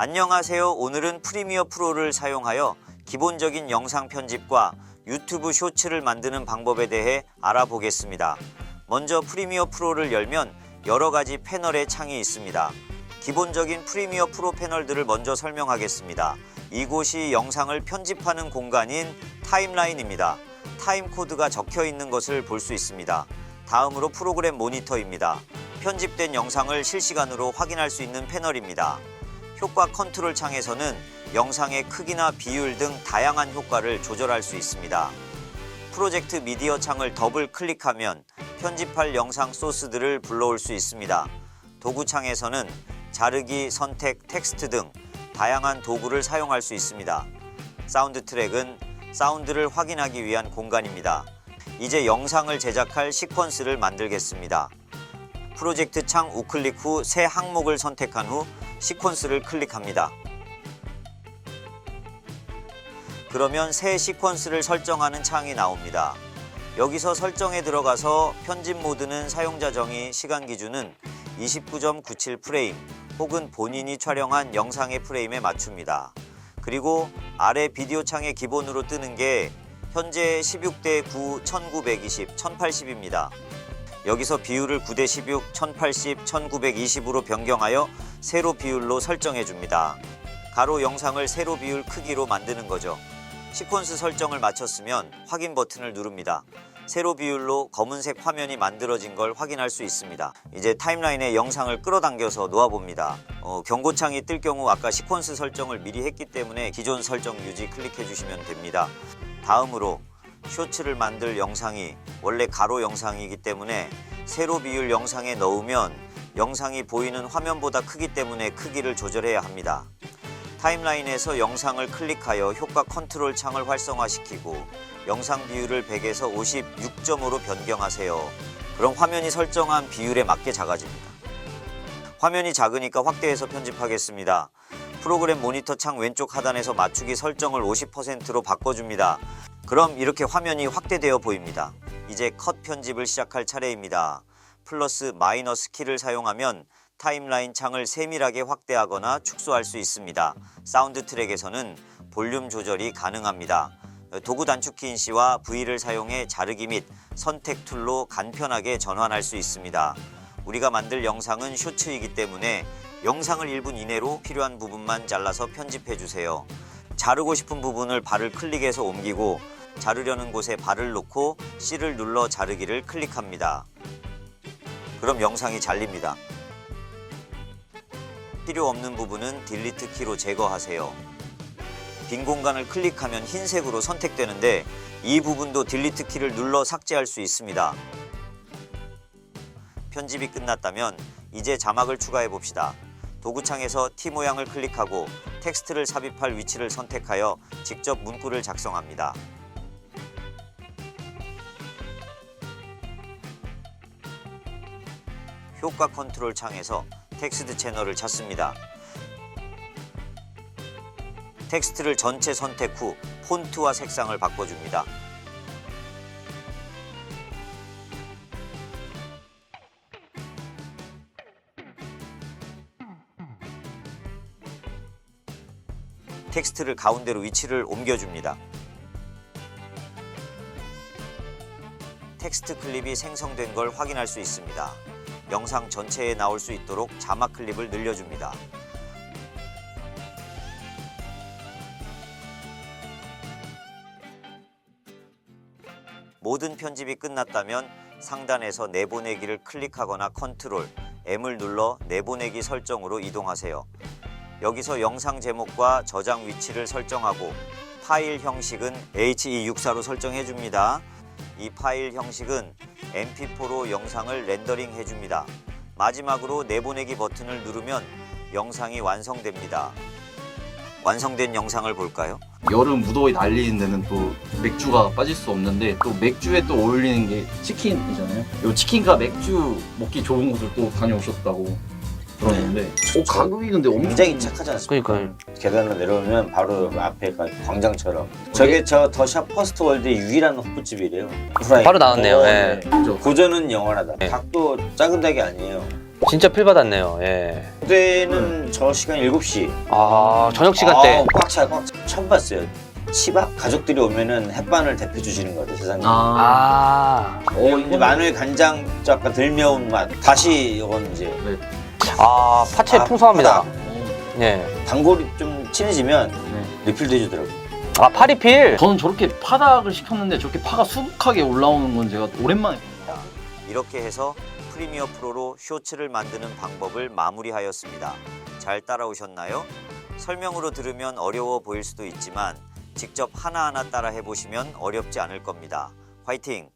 안녕하세요. 오늘은 프리미어 프로를 사용하여 기본적인 영상 편집과 유튜브 쇼츠를 만드는 방법에 대해 알아보겠습니다. 먼저 프리미어 프로를 열면 여러 가지 패널의 창이 있습니다. 기본적인 프리미어 프로 패널들을 먼저 설명하겠습니다. 이곳이 영상을 편집하는 공간인 타임라인입니다. 타임 코드가 적혀 있는 것을 볼 수 있습니다. 다음으로 프로그램 모니터입니다. 편집된 영상을 실시간으로 확인할 수 있는 패널입니다. 효과 컨트롤 창에서는 영상의 크기나 비율 등 다양한 효과를 조절할 수 있습니다. 프로젝트 미디어 창을 더블 클릭하면 편집할 영상 소스들을 불러올 수 있습니다. 도구 창에서는 자르기, 선택, 텍스트 등 다양한 도구를 사용할 수 있습니다. 사운드 트랙은 사운드를 확인하기 위한 공간입니다. 이제 영상을 제작할 시퀀스를 만들겠습니다. 프로젝트 창 우클릭 후 새 항목을 선택한 후 시퀀스를 클릭합니다. 그러면 새 시퀀스를 설정하는 창이 나옵니다. 여기서 설정에 들어가서 편집 모드는 사용자 정의 시간 기준은 29.97 프레임 혹은 본인이 촬영한 영상의 프레임에 맞춥니다. 그리고 아래 비디오 창에 기본으로 뜨는 게 현재 16대 9, 1920, 1080입니다. 여기서 비율을 9대 16, 1080, 1920으로 변경하여 세로 비율로 설정해 줍니다. 가로 영상을 세로 비율 크기로 만드는 거죠. 시퀀스 설정을 마쳤으면 확인 버튼을 누릅니다. 세로 비율로 검은색 화면이 만들어진 걸 확인할 수 있습니다. 이제 타임라인에 영상을 끌어당겨서 놓아봅니다. 어, 경고창이 뜰 경우 아까 시퀀스 설정을 미리 했기 때문에 기존 설정 유지 클릭해 주시면 됩니다. 다음으로 쇼츠를 만들 영상이 원래 가로 영상이기 때문에 세로 비율 영상에 넣으면 영상이 보이는 화면보다 크기 때문에 크기를 조절해야 합니다. 타임라인에서 영상을 클릭하여 효과 컨트롤 창을 활성화시키고 영상 비율을 100에서 56점으로 변경하세요. 그럼 화면이 설정한 비율에 맞게 작아집니다. 화면이 작으니까 확대해서 편집하겠습니다. 프로그램 모니터 창 왼쪽 하단에서 맞추기 설정을 50%로 바꿔줍니다. 그럼 이렇게 화면이 확대되어 보입니다. 이제 컷 편집을 시작할 차례입니다. 플러스 마이너스 키를 사용하면 타임라인 창을 세밀하게 확대하거나 축소할 수 있습니다. 사운드 트랙에서는 볼륨 조절이 가능합니다. 도구 단축키 인시와 V를 사용해 자르기 및 선택 툴로 간편하게 전환할 수 있습니다. 우리가 만들 영상은 쇼츠이기 때문에 영상을 1분 이내로 필요한 부분만 잘라서 편집해 주세요. 자르고 싶은 부분을 발을 클릭해서 옮기고 자르려는 곳에 발을 놓고 C를 눌러 자르기를 클릭합니다. 그럼 영상이 잘립니다. 필요 없는 부분은 딜리트 키로 제거하세요. 빈 공간을 클릭하면 흰색으로 선택되는데 이 부분도 딜리트 키를 눌러 삭제할 수 있습니다. 편집이 끝났다면 이제 자막을 추가해 봅시다. 도구창에서 T 모양을 클릭하고 텍스트를 삽입할 위치를 선택하여 직접 문구를 작성합니다. 효과 컨트롤 창에서 텍스트 채널을 찾습니다. 텍스트를 전체 선택 후 폰트와 색상을 바꿔줍니다. 텍스트를 가운데로 위치를 옮겨줍니다. 텍스트 클립이 생성된 걸 확인할 수 있습니다. 영상 전체에 나올 수 있도록 자막 클립을 늘려줍니다. 모든 편집이 끝났다면 상단에서 내보내기를 클릭하거나 컨트롤 M을 눌러 내보내기 설정으로 이동하세요. 여기서 영상 제목과 저장 위치를 설정하고 파일 형식은 H264로 설정해 줍니다. 이 파일 형식은 MP4로 영상을 렌더링 해줍니다. 마지막으로 내보내기 버튼을 누르면 영상이 완성됩니다. 완성된 영상을 볼까요? 여름 무더위 날리는 데는 또 맥주가 빠질 수 없는데 또 맥주에 또 어울리는 게 치킨이잖아요. 이 치킨과 맥주 먹기 좋은 곳을 또 다녀오셨다고 들었는데 어, 가격이 근데 엄청 굉장히 착하지 않습니까? 그러니까요. 계단을 내려오면 바로 앞에가 광장처럼. 저게 저 더 샵 퍼스트 월드의 유일한 호프집이래요. 후라이. 바로 나왔네요. 어, 예. 그죠? 고전은 영원하다. 네. 닭도 작은 닭이 아니에요. 진짜 필 받았네요. 예. 그때는 저 시간 7시. 아 저녁 시간 때. 꽉 차, 꽉 차. 처음 봤어요. 치밥 가족들이 오면은 햇반을 대표 주시는 것 같아요, 세상에. 아, 어, 이제 마늘 간장 약간 덜 매운 맛. 다시 이건 이제 아 파채 아, 풍성합니다. 파다. 예. 단골이 좀 친해지면 네. 리필도 해주더라고. 아 파리필. 저는 저렇게 파닭을 시켰는데 저렇게 파가 수북하게 올라오는 건 제가 오랜만에 봅니다. 이렇게 해서 프리미어 프로로 쇼츠를 만드는 방법을 마무리하였습니다. 잘 따라오셨나요? 설명으로 들으면 어려워 보일 수도 있지만 직접 하나하나 따라 해보시면 어렵지 않을 겁니다. 화이팅!